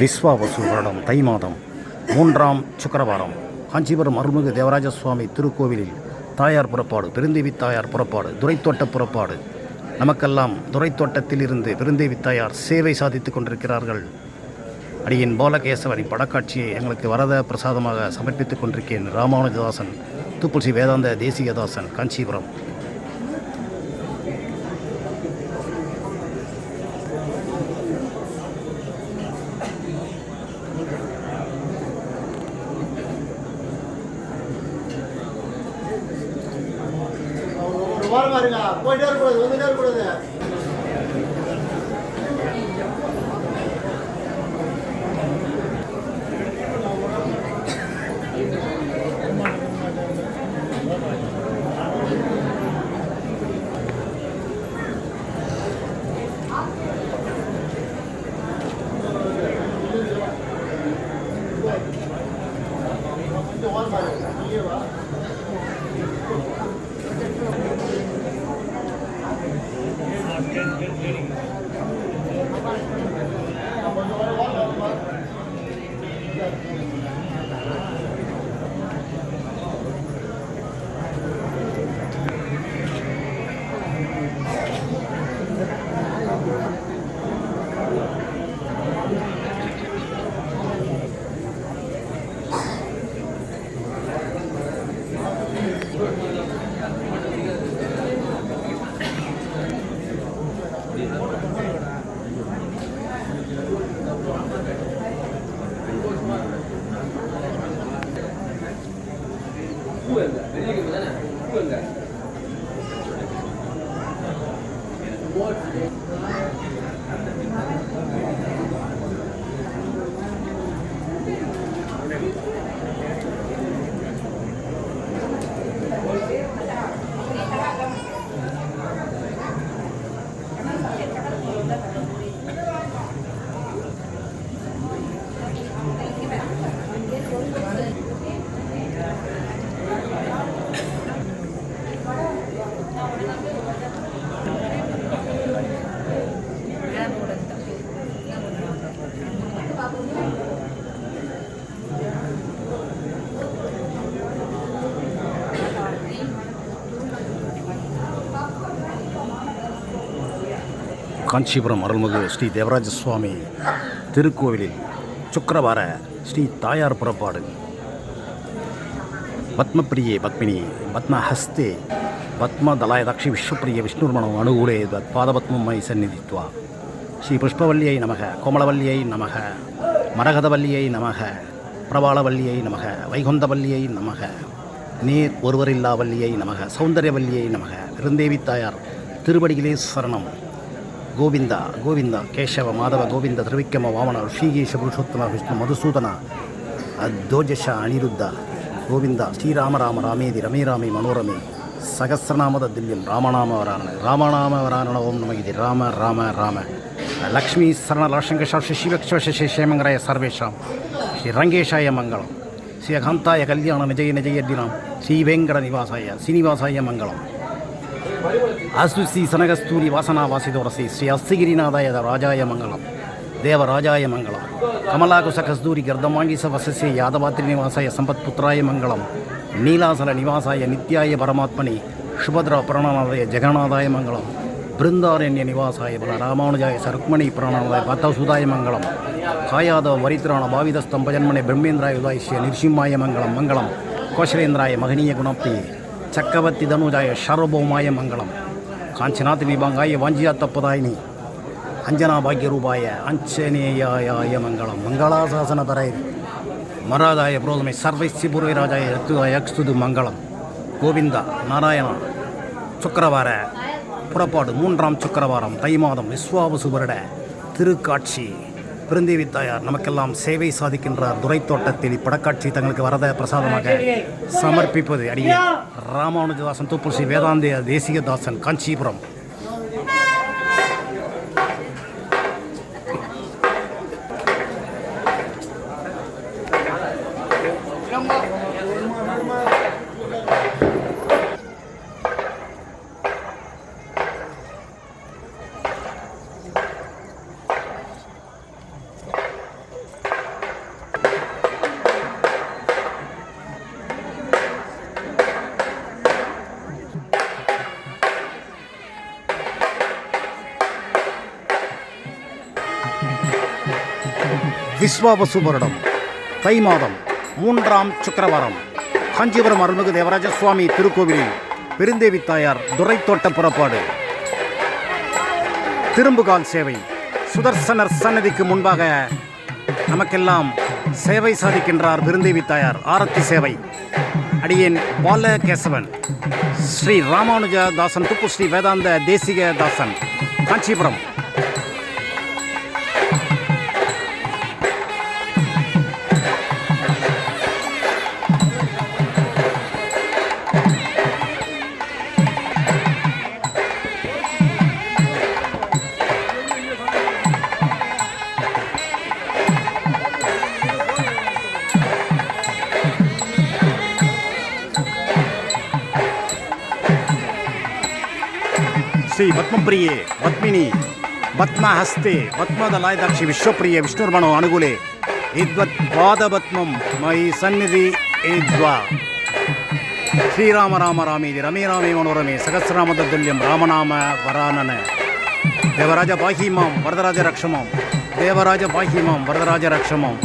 விஸ்வாவசு வருடம் தை மாதம் மூன்றாம் சுக்கரவாரம். காஞ்சிபுரம் அருள்மிகு தேவராஜ சுவாமி திருக்கோவிலில் தாயார் புறப்பாடு பெருந்தேவி தாயார் புறப்பாடு துரைத்தோட்ட புறப்பாடு. நமக்கெல்லாம் துரைத்தோட்டத்தில் இருந்து பெருந்தேவி தாயார் சேவை சாதித்துக் கொண்டிருக்கிறார்கள். அடியின் பாலகேசவனின் படக்காட்சியை எங்களுக்கு வரத பிரசாதமாக சமர்ப்பித்துக் கொண்டிருக்கேன் ராமானுஜதாசன் துப்புசி வேதாந்த தேசிகதாசன் காஞ்சிபுரம். ஒரு வாரம் பாருங்க போயிட்டே இருக்கக்கூடாது வந்துட்டே இருக்கக்கூடாது Good, good, good. What? Kanchipuram அருள்மிகு ஸ்ரீ தேவராஜ சுவாமி திருக்கோவிலில் சுக்கரவார ஸ்ரீ தாயார் புறப்பாடு. பத்மப்பிரியே பத்மினி பத்மஹஸ்தே பத்மதலாயதாட்சி விஸ்வப்பிரிய விஷ்ணுர்மணம் அனுகூலே பாதபத்மம்மை சந்நிதித்வா. ஸ்ரீ புஷ்பவல்லியை நமக கோமலவல்லியை நமக மரகதவல்லியை நமக பிரபாளவல்லியை நமக வைகுந்தவல்லியை நமக நீர் ஒருவரில்லா வல்லியை நமக சௌந்தர்யவல்லியை நமக பெருந்தேவி தாயார் திருவடிகளே சரணம். ಗೋವಿಂದ ಗೋವಿಂದ ಕೇಶವ ಮಾಧವ ಗೋವಿಂದ ತ್ರಿವಿಕ್ರಮ ವಾಮನ ಋಷಿಗೇಶ ಪುರುಷೋತ್ತಮ ವಿಷ್ಣು ಮಧುಸೂದನ ಅದ್ದೋಜಶ ಅನಿರುದ್ಧ ಗೋವಿಂದ ಶ್ರೀರಾಮ ರಾಮ ರಾಮೇದಿ ರಮೇ ರಾಮೇ ಮನೋರಮೆ ಸಹಸ್ರನಾಮದ ದಿಲ್ಯಂ ರಾಮನಾಮ ವರಾರಣ ರಾಮನಾಮ ವರಾರಣ ಓಂ ನಮಗಿದೆ ರಾಮ ರಾಮ ರಾಮ ಲಕ್ಷ್ಮೀ ಸರಣ ಲಕ್ಷಂಕ ಶಾಸ್ತ್ರಿ ಶಿವಕ್ಷ ಶಶಿ ಕ್ಷೇಮಂಗರಾಯ ಸರ್ವೇಶಾಂ ಶ್ರೀ ರಂಗೇಶಾಯ ಮಂಗಳಂ ಶ್ರೀ ಅಕಾಂತಾಯ ಕಲ್ಯಾಣ ನಿಜಯ ನಿಜಯ ದಿನಾಂ ಶ್ರೀ ವೆಂಕಟ ನಿವಾಸಾಯ ಶ್ರೀನಿವಾಸಾಯ ಮಂಗಳಂ அசுசி சனகஸ்தூரி வாசனா வாசிதோரசி ஸ்ரீ அஸ்திகிரிநாதாய ராஜாய மங்கலம் தேவராஜாய மங்கலம் கமலாகுச கஸ்தூரி கர்தமாங்கீச வசசி யாதவாத்ரிநிவாசாய சம்பத்புத்திராய மங்கலம் நீலாசல நிவாசாய நித்யாய பரமாத்மனி சுபத்ரா பிரணநாதாய ஜெகநாதாய மங்கலம் பிருந்தாரண்ய நிவாசாய பல ராமானுஜாய சருக்மணி பிரணாதாய பத்தசுதாய மங்கலம் காயாதவ வரித்ராண பாவிதஸ்தம் பஜன்மனை பிரம்மேந்திராய உதாய நிருசிம்மாய மங்கலம் கோஷலேந்திராய மகனீய குணாப்தி சக்கவர்த்தி தனுஜாய சர்வபௌமாய மங்களம். காஞ்சிநாத் தீபாங்காய வாஞ்சியா தப்பதாயினி. அஞ்சனா பாக்கிய ரூபாய அஞ்சனேயாய மங்களம். மங்களாசாசன தரை மராதாய புரோதமை சர்வைசி பூர்வராஜாய யக்ஸ்துது மங்களம். கோவிந்தா நாராயணா சுக்கரவார புறப்பாடு மூன்றாம் சுக்கரவாரம் தை மாதம் விஸ்வாபு சுபரட திருக்காட்சி. பெருந்தேவி தாயார் நமக்கெல்லாம் சேவை சாதிக்கின்றார். துரைத்தோட்டத்தில் இப்படக்காட்சி தங்களுக்கு வரத பிரசாதமாக சமர்ப்பிப்பது அடியே. ராமானுஜதாசன் தூப்புல் ஸ்ரீ வேதாந்திய தேசிகதாசன் காஞ்சிபுரம். திஸ்வாபசுவரடம் தை மாதம் மூன்றாம் சுக்கரவாரம். காஞ்சிபுரம் அருள்மிகு தேவராஜ சுவாமி திருக்கோவிலில் பெருந்தேவி தாயார் துரைத்தோட்ட புறப்பாடு. திரும்புகால் சேவை. சுதர்சனர் சன்னதிக்கு முன்பாக நமக்கெல்லாம் சேவை சாதிக்கின்றார் பெருந்தேவி தாயார். ஆரத்தி சேவை. அடியேன் பாலகேசவன். ஸ்ரீ ராமானுஜ தாசன் துப்பு ஸ்ரீ வேதாந்த தேசிக தாசன். காஞ்சிபுரம். ಶ್ರೀ ಪದ್ಮಪ್ರಿಯೆ ಪದ್ಮಿನಿ ಪದ್ಮಹಸ್ತೆ ಪದ್ಮದಲಾಯದಾಕ್ಷಿ ವಿಶ್ವಪ್ರಿಯ ವಿಷ್ಣುರ್ಮಣೋ ಅನುಗುಲೆ ಇದ್ವತ್ ಪಾದಪದ್ಮಂ ಮೈ ಸನ್ನಿಧಿ ಏದ್ವಾ ಶ್ರೀರಾಮ ರಾಮ ರಾಮೇದಿ ರಮೇ ರಾಮೇ ಮನೋರಮೆ ಸಹಸ್ರನಾಮದಲ್ಯಂ ರಾಮನಾಮ ವರಾನನ ದೇವರಾಜ ಪಾಹಿ ಮಾಂ ವರದರಾಜ ರಕ್ಷಮಾಂ ದೇವರಾಜ ಪಾಹಿ ಮಾಂ ವರದರಾಜ ರಕ್ಷಮಾಂ